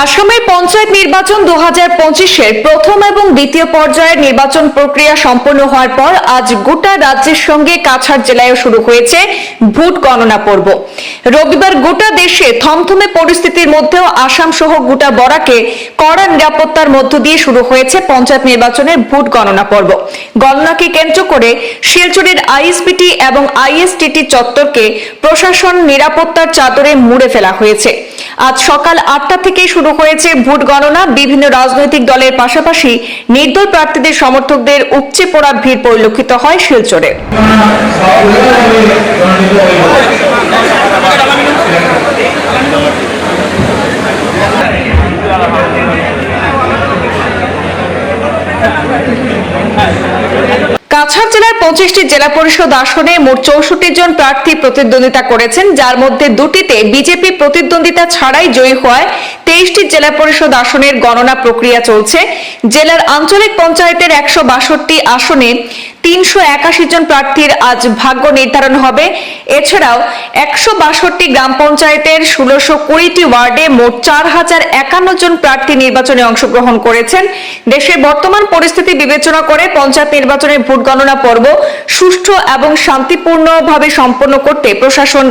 আসামের পঞ্চায়েত নির্বাচন দু হাজার পঁচিশের প্রথম এবং দ্বিতীয় পর্যায়ের নির্বাচন প্রক্রিয়া সম্পন্ন হওয়ার পর আজ গোটা রাজ্যের সঙ্গে কাছাড় জেলায়ও শুরু হয়েছে ভোট গণনা পর্ব। রবিবার গোটা দেশে থমথমে পরিস্থিতির মধ্যেও আসাম সহ গোটা বরাকে কড়া নিরাপত্তার মধ্য দিয়ে শুরু হয়েছে পঞ্চায়েত নির্বাচনের ভোট গণনা পর্ব। গণনাকে কেন্দ্র করে শিলচরের আইএসপিটি এবং আইএসটিটি চত্বরকে প্রশাসন নিরাপত্তার চাদরে মুড়ে ফেলা হয়েছে। আজ সকাল আটটা থেকে শুরু হয়েছে ভোট গণনা। বিভিন্ন রাজনৈতিক দলের পাশাপাশি নির্দল প্রার্থীদের সমর্থকদের উপচে পড়া ভিড় পরিলক্ষিত হয় শিলচরে। কাছাড় জেলার পঁচিশটি জেলা পরিষদ আসনে মোট চৌষট্টি জন প্রার্থী প্রতিদ্বন্দ্বিতা করেছেন, যার মধ্যে দুটিতে বিজেপি প্রতিদ্বন্দ্বিতা ছাড়াই জয়ী হওয়ায় তেইশটি জেলা পরিষদ আসনের গণনা প্রক্রিয়া চলছে। জেলার আঞ্চলিক পঞ্চায়েতের একশো বাষট্টি আসনে তিনশো একাশি জন প্রার্থীর আজ ভাগ্য নির্ধারণ হবে। এছাড়াও একশো বাষট্টি গ্রাম পঞ্চায়েতের ষোলোশো কুড়িটি ওয়ার্ডে মোট চার হাজার একান্ন জন প্রার্থী নির্বাচনে অংশগ্রহণ করেছেন। দেশের বর্তমান পরিস্থিতি বিবেচনা করে পঞ্চায়েত নির্বাচনের ভোট গণনা পর্ব সুষ্ঠু এবং শান্তিপূর্ণভাবে সম্পন্ন করতে প্রশাসন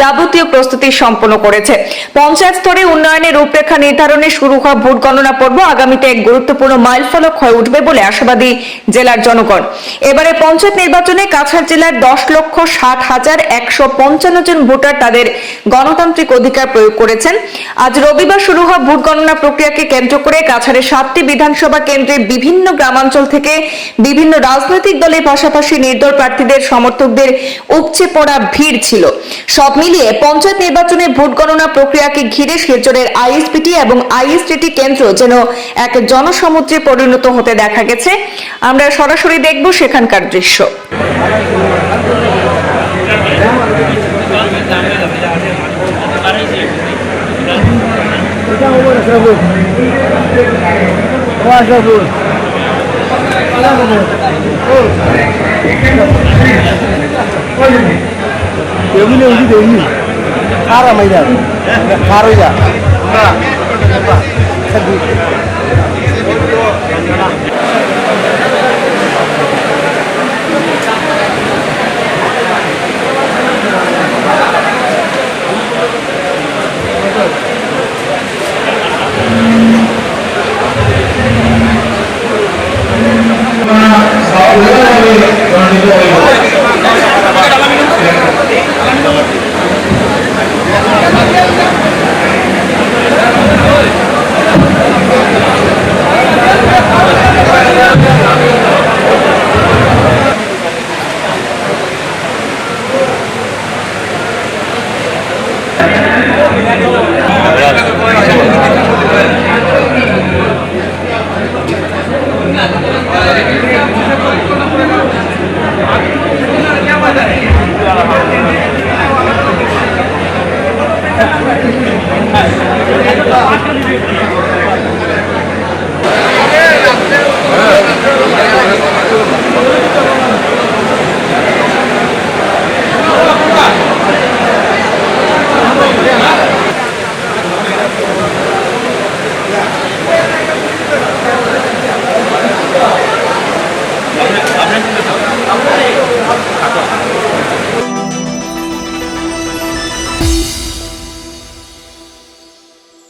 যাবতীয় প্রস্তুতি সম্পন্ন করেছে। পঞ্চায়েত স্তরে উন্নয়নের রূপরেখা নির্ধারণে শুরু হওয়া ভোট গণনা পর্ব আগামীতে এক গুরুত্বপূর্ণ মাইলফলক হয়ে উঠবে বলে আশাবাদী জেলার জনগণ। এবারে পঞ্চায়েত নির্বাচনে কাছাড় জেলার দশ লক্ষ ষাট হাজার একশো পঞ্চান্ন জন ভোটার তাদের গণতান্ত্রিক অধিকার প্রয়োগ করেছেন। আজ রবিবার শুরু হওয়া ভোট গণনা প্রক্রিয়াকে কেন্দ্র করে কাছাড়ের সাতটি বিধানসভা কেন্দ্রের বিভিন্ন গ্রামাঞ্চল থেকে বিভিন্ন রাজনৈতিক দলের পাশাপাশি নির্দল প্রার্থীদের সমর্থকদের উপচে পড়া ভিড় ছিল। সব মিলিয়ে পঞ্চায়েত নির্বাচনে ভোট গণনা প্রক্রিয়াকে ঘিরে শিলচরের আইএসপিটি এবং আইএসটিটি কেন্দ্র যেন এক জনসমুদ্রে পরিণত হতে দেখা গেছে। আমরা সরাসরি দেখব সেখানকার দৃশ্য। এমনি উচিত এমনি খারা মাইরা হয়ে যা